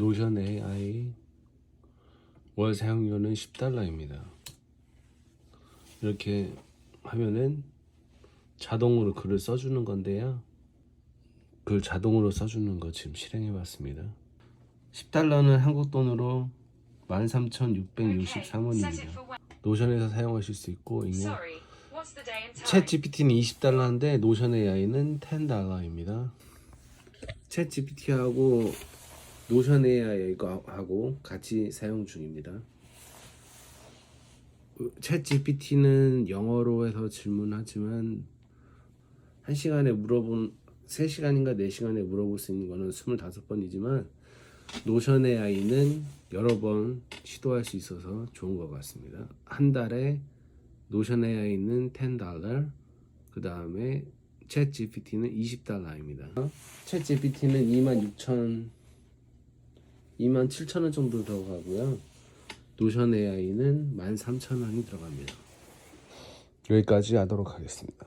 노션 AI 월 사용료는 10달러입니다. 이렇게 하면은 자동으로 글을 써주는 건데요. 글 자동으로 써주는 거 지금 실행해 봤습니다. 10달러는 한국 돈으로 13,663원입니다. 노션에서 사용하실 수 있고 and 챗? GPT는 20달러인데 노션 AI는 10달러입니다. 챗 GPT하고 노션 AI하고 같이 사용 중입니다. 챗 GPT는 영어로 해서 질문하지만 1시간에 물어본 3시간인가 4시간에 물어볼 수 있는 거는 25번이지만 노션 AI는 여러 번 시도할 수 있어서 좋은 것 같습니다. 한 달에 노션 AI는 10달러, 그 다음에 챗 GPT는 20달러입니다. 챗 GPT는 26,000, 27,000원 정도 들어가고요. 노션 AI는 13,000원이 들어갑니다. 여기까지 하도록 하겠습니다.